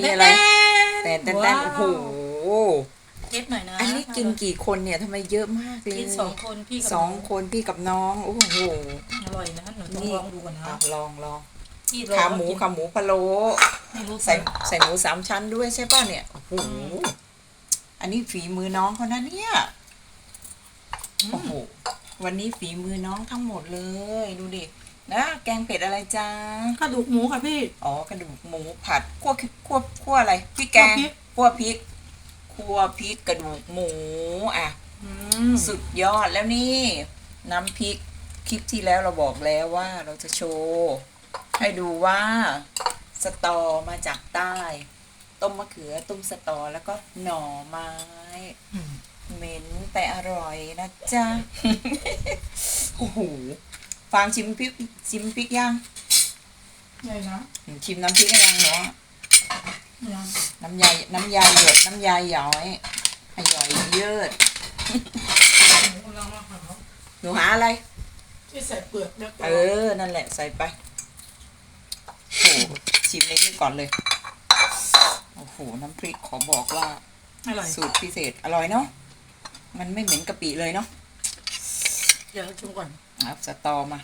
มีอะไร แต่แต่แต่โอ้โหเทสหน่อยนะอันนี้กินกี่คนเนี่ยทำไมเยอะมากเลยกินสองคนพี่กับสองน้คนพี่กับน้องโอ้โหอร่อยนะหนูต้องนี่ลองดูก่อนนะอะลองลองพี่ขาหมูกินขาหมูพะโล้ไม่รู้ใส่ใส่ใส่หมูสามชั้นด้วยใช่ป่ะเนี่ยโอ้โหอันนี้ฝีมือน้องเขานะเนี่ยโอ้โหวันนี้ฝีมือน้องทั้งหมดเลยดูดิ นะแกงเผ็ดอะไรจ้ากระดูกหมูค่ะพี่ อ๋อกระดูกหมูผัดคั่วคั่วคั่วอะไรพี่แกงคั่วพริกคั่วพริกคั่วพริกกระดูกหมูอะอืมสุดยอดแล้วนี่ น้ำพริกคลิปที่แล้วเราบอกแล้วว่าเราจะโชว์ให้ดูว่าสตอมาจากใต้ ต้มมะเขือต้มสตอแล้วก็หน่อไม้อืมเหม็นแต่อร่อยนะจ๊ะโอ้โห ฟางชิมพริกชิมพริกยังใหญ่นะชิมน้ำพริกยังเนาะยังน้ำยาน้ำยาหยดน้ำยาหย้อยให้หย่อยเยืดหมูเรามาค่ะหนูหาอะไรที่ใส่เปลือกแล้วก็เออ นั่นแหละใส่ไปโอ้โหชิมในนี้ก่อนเลยโอ้โหน้ำพริกขอบอกว่าอร่อยสูตรพิเศษอร่อยเนาะมันไม่เหม็นกะปิเลยเนาะเดี๋ยวชิมก่อนเอาสตอมา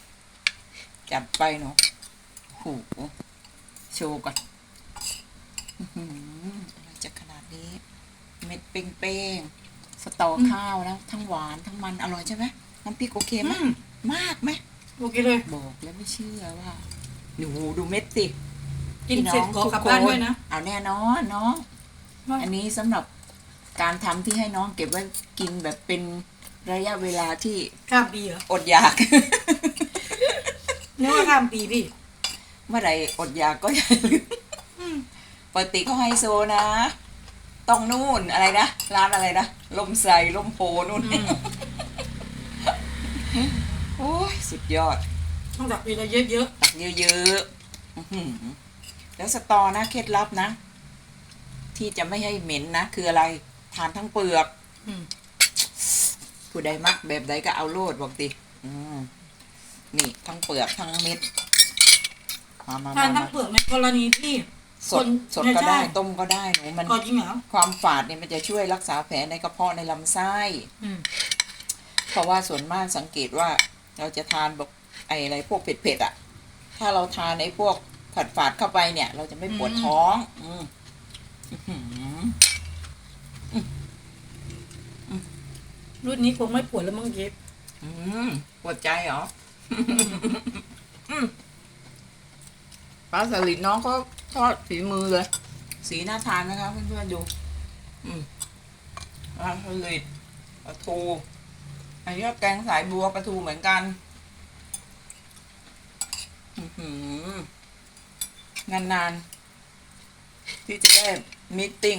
จัดไปเนาะโอ้โหโชว์ก่อนอื้อหืออะไรจะขนาดนี้ เม็ดเป้งๆสตอข้าวนะทั้งหวานทั้งมันอร่อยใช่ไหมน้ำพริกโอเคไหมอืมมากไหมโอเคเลยบอกแล้วไม่เชื่อว่าดูดูเม็ดสิกินเสร็จขอกลับบ้านด้วยนะเอาแน่นอนน้องว่าอันนี้สำหรับการทำที่ให้น้องเก็บไว้กินแบบเป็น ระยะเวลาที่ข้ามปีเหรออดอยาก นึกว่าข้ามปีพี่เมื่อไหร่อดอยากก็อย่าลืมอืมปกติเขาไฮโซนะ ต้องนู่นอะไรนะ ร้านอะไรนะลมใส่ลมโพนู่นอืมโอ้ยสุดยอด ต้องตักปีละเยอะตักเยอะๆอื้อหือแล้วสตอนะเคล็ดลับนะ ที่จะไม่ให้เหม็นนะ คืออะไร ทานทั้งเปลือกๆอืม ผู้ใดมักแบบใดก็เอาโลดบอกติอืมนี่ทั้งเปลือกทั้งเม็ดมามาทานมาทั้งมาเปลือกในกรณีที่สคดนสดไม่ก็ใช่ได้ต้มก็ได้หนูมัน ก็จริงเหรอความฝาดเนี่ยมันจะช่วยรักษาแผลในกระเพาะในลำไส้ อืม เพราะว่าส่วนมากสังเกตว่าเราจะทานแบบไอ้อะไรพวกเผ็ดๆอะ ถ้าเราทานไอ้พวกผัดฝาดเข้าไปเนี่ย เราจะไม่ปวดท้อง อืมอื้อหือ รุ่นนี้คงไม่ปวดแล้วมั้งเย็บอืมปวดใจเหรออืมปลาสลิดน้องก็ทอดฝีมือเลย สีน่าทานนะคะเพื่อนๆดู อืมปลาสลิดปลาทูอันนี้ก็แกงสายบัวปลาทูเหมือนกันอื้อหือนานๆที่จะได้มิทติ้ง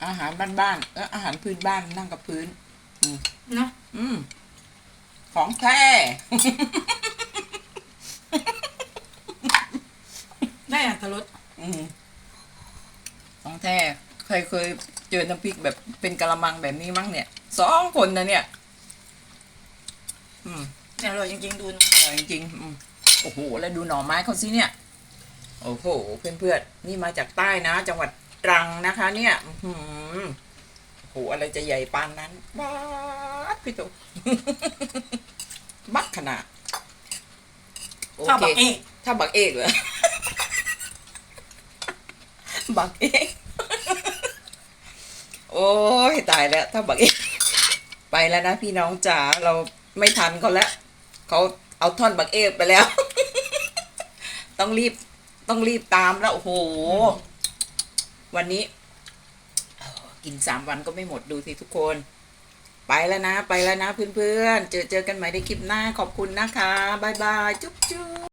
อืมอาหารบ้านๆเอออาหารพื้นบ้านนั่งกับพื้นนะอืม ของแท้ ได้อัตรสอืมของแท้เคยเคยเจอน้ำพริกแบบเป็นกะละมังแบบนี้มั้งเนี่ยสองคนนะเนี่ย อืมเนี่ยอร่อยจริงๆดูนะอร่อยจริงๆอืมโอ้โห แล้วดูหน่อไม้เขาสิเนี่ย โอ้โห เพื่อนๆ นี่มาจากใต้นะ จังหวัด ตรังนะคะ เนี่ยอื้อหือโอ้โหอะไรจะใหญ่ปานนั้นบ้าดพี่ตุ๊กบักขนาดโอชอบเคบักเอกถ้าบักเอกเหรอบักเอกโอ้ยตายแล้ว ถ้าบักเอกไปแล้วนะพี่น้องจ๋าเราไม่ทันเขาแล้วเขาเอาท่อนบักเอกไปแล้ว ต้องรีบต้องรีบตามแล้วโอ้โห วันนี้กินสามวันก็ไม่หมดดูสิทุกคน ไปแล้วนะ ไปแล้วนะเพื่อนๆ เจอเจอกันใหม่ในคลิปหน้าขอบคุณนะคะบายบาย จุ๊บจุ๊บ